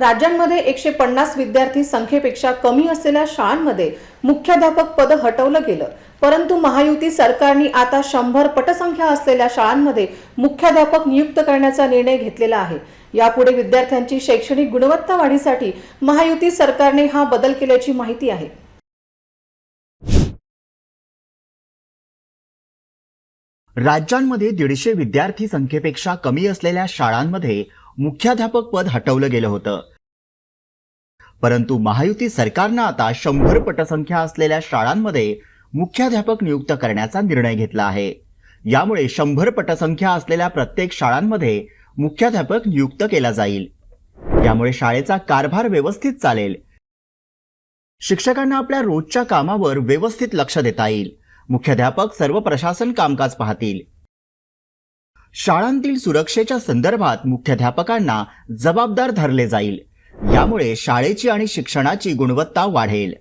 राज्यांमध्ये एकशे पन्नास विद्यार्थी संख्येपेक्षा कमी असलेल्या शाळांमध्ये मुख्याध्यापक पद हटवलं गेलं. परंतु महायुती सरकारने आता शंभर पटसंख्या असलेल्या शाळांमध्ये मुख्याध्यापक नियुक्त करण्याचा निर्णय घेतलेला आहे. यापुढे विद्यार्थ्यांची शैक्षणिक गुणवत्ता वाढीसाठी महायुती सरकारने हा बदल केल्याची माहिती आहे. राज्यांमध्ये दीडशे विद्यार्थी संख्येपेक्षा कमी असलेल्या शाळांमध्ये मुख्याध्यापक पद हटवलं गेलं होतं. परंतु महायुती सरकारनं आता शंभर पटसंख्या असलेल्या शाळांमध्ये मुख्याध्यापक नियुक्त करण्याचा निर्णय घेतला आहे. यामुळे शंभर पटसंख्या असलेल्या प्रत्येक शाळांमध्ये मुख्याध्यापक नियुक्त केला जाईल. यामुळे शाळेचा कारभार व्यवस्थित चालेल. शिक्षकांना आपल्या रोजच्या कामावर व्यवस्थित लक्ष देता येईल. मुख्याध्यापक सर्व प्रशासन कामकाज पाहतील. शाळांतील सुरक्षेच्या संदर्भात मुख्याध्यापकांना जबाबदार धरले जाईल. यामुळे शाळेची आणि शिक्षणाची गुणवत्ता वाढेल.